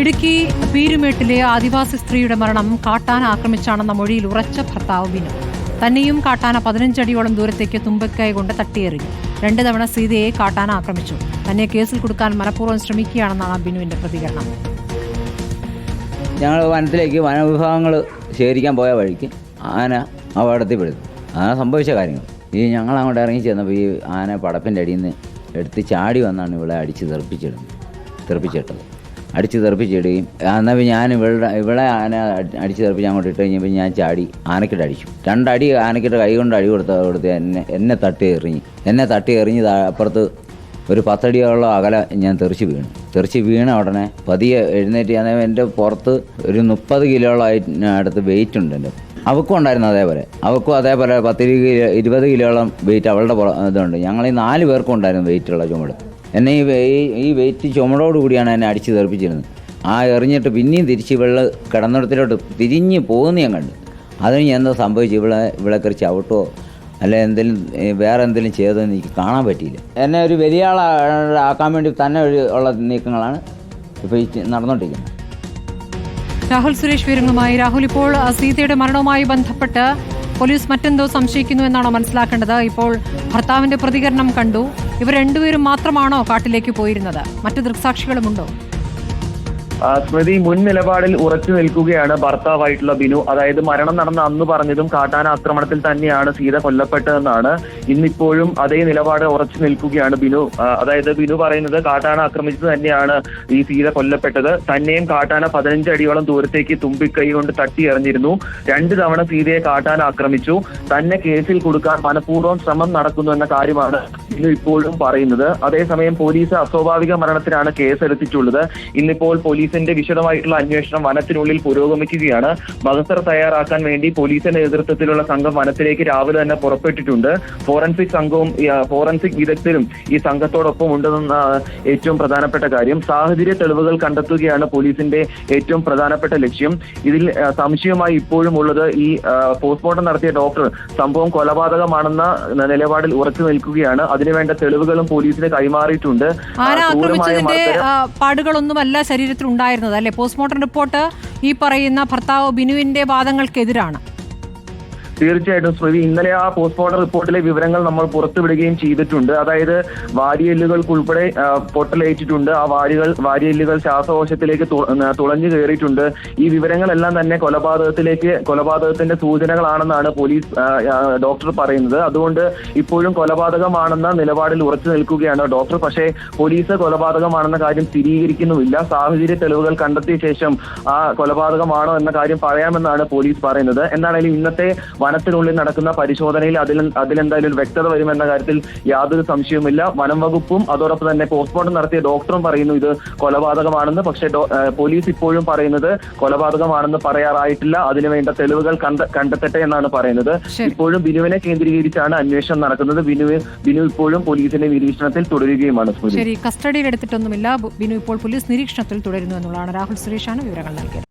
ഇടുക്കി പീരുമേട്ടിലെ ആദിവാസി സ്ത്രീയുടെ മരണം കാട്ടാന ആക്രമിച്ചാണെന്ന മൊഴിയിൽ ഉറച്ച ഭർത്താവ് ബിനു തന്നെയും കാട്ടാന പതിനഞ്ചടിയോളം ദൂരത്തേക്ക് തുമ്പക്കായ കൊണ്ട് തട്ടിയെറിഞ്ഞു. രണ്ട് തവണ സീതയെ കാട്ടാന ആക്രമിച്ചു. തന്നെ കേസിൽ കൊടുക്കാൻ മനഃപൂർവം ശ്രമിക്കുകയാണെന്നാണ് ബിനുവിന്റെ പ്രതികരണം. ഞങ്ങൾ വനത്തിലേക്ക് വനവിഭാഗങ്ങൾ ശേഖരിക്കാൻ പോയ വഴിക്ക് ആന അപകടത്തിൽ പെടുന്നു. ആന സംഭവിച്ച കാര്യങ്ങൾ. ഈ ഞങ്ങൾ അങ്ങോട്ട് ഇറങ്ങി ചെന്നപ്പോൾ ഈ ആന പടപ്പിന്റെ അടിയിൽ നിന്ന് എടുത്ത് ചാടി വന്നാണ് ഇവിടെ അടിച്ച് തെറിപ്പിച്ചിടുന്നത്. തെറിപ്പിച്ചിട്ടത്. അടിച്ച് തെറിപ്പിച്ചിടുകയും എന്നാൽ ഞാൻ ഇവിടെ ഇവിടെ ആന അടിച്ചു തെറിപ്പിച്ച് അങ്ങോട്ട് ഇട്ട് കഴിഞ്ഞപ്പോൾ ഞാൻ ചാടി ആനക്കിട്ട് അടിച്ചു. രണ്ടടി ആനക്കിട്ട് കൈ കൊണ്ട് അടി കൊടുത്ത കൊടുത്ത് എന്നെ എന്നെ തട്ടി എറിഞ്ഞ്. എന്നെ തട്ടി എറിഞ്ഞ് അപ്പുറത്ത് ഒരു പത്തടിയോളം അകലെ ഞാൻ തെറിച്ച് വീണു. തെറിച്ച് വീണ ഉടനെ പതിയെ എഴുന്നേറ്റ് ഞാൻ എന്റെ പുറത്ത് ഒരു മുപ്പത് കിലോളായി അടുത്ത് വെയിറ്റ് ഉണ്ട് എന്റെ. അവക്കും ഉണ്ടായിരുന്നു അതേപോലെ. അവക്കും അതേപോലെ പത്ത് കിലോ ഇരുപത് കിലോളം വെയിറ്റ് അവളുടെ ഇതുണ്ട്. ഞങ്ങൾ ഈ നാല് പേർക്കും ഉണ്ടായിരുന്നു വെയിറ്റുള്ള ചുമട്. എന്നെ ഈ ഈ- വെയിറ്റ് ചുമടോട് കൂടിയാണ് എന്നെ അടിച്ച് തെറിപ്പിച്ചിരുന്നത്. ആ എറിഞ്ഞിട്ട് പിന്നെയും തിരിച്ച് ഇവൾ കിടന്നിടത്തിലോട്ട് തിരിഞ്ഞ് പോകുന്ന ഞാൻ കണ്ടു. അതിന് ഞാൻ എന്താ സംഭവിച്ചു? ഇവിടെ ഇവിടെ കറി ചവിട്ടോ അല്ലെ എന്തെങ്കിലും വേറെ എന്തെങ്കിലും ചെയ്തതെന്ന് എനിക്ക് കാണാൻ പറ്റിയില്ല. എന്നെ ഒരു വലിയ ആളാക്കാൻ വേണ്ടി തന്നെ ഉള്ള നീക്കങ്ങളാണ് ഇപ്പോൾ ഈ നടന്നുകൊണ്ടിരിക്കുന്നത് രാഹുൽ സുരേഷ് വിവരങ്ങളുമായി രാഹുൽ ഇപ്പോൾ സീതയുടെ മരണവുമായി ബന്ധപ്പെട്ട് പോലീസ് മറ്റെന്തോ സംശയിക്കുന്നു എന്നാണോ മനസ്സിലാക്കേണ്ടത്? ഇപ്പോൾ ഭർത്താവിന്റെ പ്രതികരണം കണ്ടു. ഇവർ രണ്ടുപേരും മാത്രമാണോ കാട്ടിലേക്ക് പോയിരുന്നത്? മറ്റു ദൃക്സാക്ഷികളുമുണ്ടോ? സ്മൃതി മുൻ നിലപാടിൽ ഉറച്ചു നിൽക്കുകയാണ് ഭർത്താവായിട്ടുള്ള ബിനു. അതായത് മരണം നടന്ന അന്ന് പറഞ്ഞതും കാട്ടാന ആക്രമണത്തിൽ തന്നെയാണ് സീത കൊല്ലപ്പെട്ടതെന്നാണ്. ഇന്നിപ്പോഴും അതേ നിലപാട് ഉറച്ചു നിൽക്കുകയാണ് ബിനു. അതായത് ബിനു പറയുന്നത് കാട്ടാന ആക്രമിച്ചത് തന്നെയാണ് ഈ സീത കൊല്ലപ്പെട്ടത്. തന്നെയും കാട്ടാന പതിനഞ്ച് അടിയോളം ദൂരത്തേക്ക് തുമ്പിക്കൈ കൊണ്ട് തട്ടി എറിഞ്ഞിരുന്നു. രണ്ട് തവണ സീതയെ കാട്ടാന ആക്രമിച്ചു. തന്നെ കേസിൽ കൊടുക്കാൻ മനഃപൂർവം ശ്രമം നടക്കുന്നു എന്ന കാര്യമാണ് ബിനു ഇപ്പോഴും പറയുന്നത്. അതേസമയം പോലീസ് അസ്വാഭാവിക മരണത്തിനാണ് കേസെടുത്തിട്ടുള്ളത്. ഇന്നിപ്പോൾ പോലീസിന്റെ വിശദമായിട്ടുള്ള അന്വേഷണം വനത്തിനുള്ളിൽ പുരോഗമിക്കുകയാണ്. മഹസർ തയ്യാറാക്കാൻ വേണ്ടി പോലീസിന്റെ നേതൃത്വത്തിലുള്ള സംഘം വനത്തിലേക്ക് രാവിലെ തന്നെ പുറപ്പെട്ടിട്ടുണ്ട്. ഫോറൻസിക് സംഘവും ഫോറൻസിക് വിദഗ്ധരും ഈ സംഘത്തോടൊപ്പം ഉണ്ടെന്ന ഏറ്റവും പ്രധാനപ്പെട്ട കാര്യം. സാഹചര്യ തെളിവുകൾ കണ്ടെത്തുകയാണ് പോലീസിന്റെ ഏറ്റവും പ്രധാനപ്പെട്ട ലക്ഷ്യം. ഇതിൽ സംശയമായി ഇപ്പോഴും ഉള്ളത് ഈ പോസ്റ്റ്മോർട്ടം നടത്തിയ ഡോക്ടർ സംഭവം കൊലപാതകമാണെന്ന നിലപാടിൽ ഉറച്ചു നിൽക്കുകയാണ്. അതിനുവേണ്ട തെളിവുകളും പോലീസിന് കൈമാറിയിട്ടുണ്ട്. പാടുകളൊന്നുമല്ല ശരീരത്തിൽ ഉണ്ടായിരുന്നത്. അല്ലെ? പോസ്റ്റ്മോർട്ടം റിപ്പോർട്ട് ഈ പറയുന്ന ഭർത്താവ് ബിനുവിന്റെ വാദങ്ങൾക്കെതിരാണ്. തീർച്ചയായിട്ടും ശ്രുതി ഇന്നലെ ആ പോസ്റ്റ്മോർട്ടം റിപ്പോർട്ടിലെ വിവരങ്ങൾ നമ്മൾ പുറത്തുവിടുകയും ചെയ്തിട്ടുണ്ട്. അതായത് വാരിയെല്ലുകൾക്കുൾപ്പെടെ പൊട്ടലേറ്റിട്ടുണ്ട്. ആ വാരികൾ വാരിയെല്ലുകൾ ശ്വാസകോശത്തിലേക്ക് തുളഞ്ഞു കയറിയിട്ടുണ്ട്. ഈ വിവരങ്ങളെല്ലാം തന്നെ കൊലപാതകത്തിലേക്ക് കൊലപാതകത്തിന്റെ സൂചനകളാണെന്നാണ് പോലീസ് ഡോക്ടർ പറയുന്നത്. അതുകൊണ്ട് ഇപ്പോഴും കൊലപാതകമാണെന്ന നിലപാടിൽ ഉറച്ചു നിൽക്കുകയാണ് ഡോക്ടർ. പക്ഷേ പോലീസ് കൊലപാതകമാണെന്ന കാര്യം സ്ഥിരീകരിക്കുന്നുമില്ല. സാഹചര്യ തെളിവുകൾ കണ്ടെത്തിയ ശേഷം ആ കൊലപാതകമാണോ എന്ന കാര്യം പറയാമെന്നാണ് പോലീസ് പറയുന്നത്. എന്താണെങ്കിലും ഇന്നത്തെ വനത്തിനുള്ളിൽ നടക്കുന്ന പരിശോധനയിൽ അതിൽ അതിലെന്തായാലും ഒരു വ്യക്തത വരുമെന്ന കാര്യത്തിൽ യാതൊരു സംശയവുമില്ല. വനം വകുപ്പും അതോടൊപ്പം തന്നെ പോസ്റ്റ്മോർട്ടം നടത്തിയ ഡോക്ടറും പറയുന്നു ഇത് കൊലപാതകമാണെന്ന്. പക്ഷേ പോലീസ് ഇപ്പോഴും പറയുന്നത് കൊലപാതകമാണെന്ന് പറയാറായിട്ടില്ല. അതിനുവേണ്ട തെളിവുകൾ കണ്ട കണ്ടെത്തട്ടെ എന്നാണ് പറയുന്നത്. ഇപ്പോഴും ബിനുവിനെ കേന്ദ്രീകരിച്ചാണ് അന്വേഷണം നടക്കുന്നത്. ബിനു ബിനു ഇപ്പോഴും പോലീസിന്റെ നിരീക്ഷണത്തിൽ തുടരുകയുമാണ് ശരി കസ്റ്റഡിയിൽ എടുത്തിട്ടൊന്നുമില്ല ബിനു ഇപ്പോൾ പോലീസ് നിരീക്ഷണത്തിൽ തുടരുന്നു എന്നുള്ളതാണ്. രാഹുൽ സുരേഷാണ് വിവരങ്ങൾ നൽകിയത്.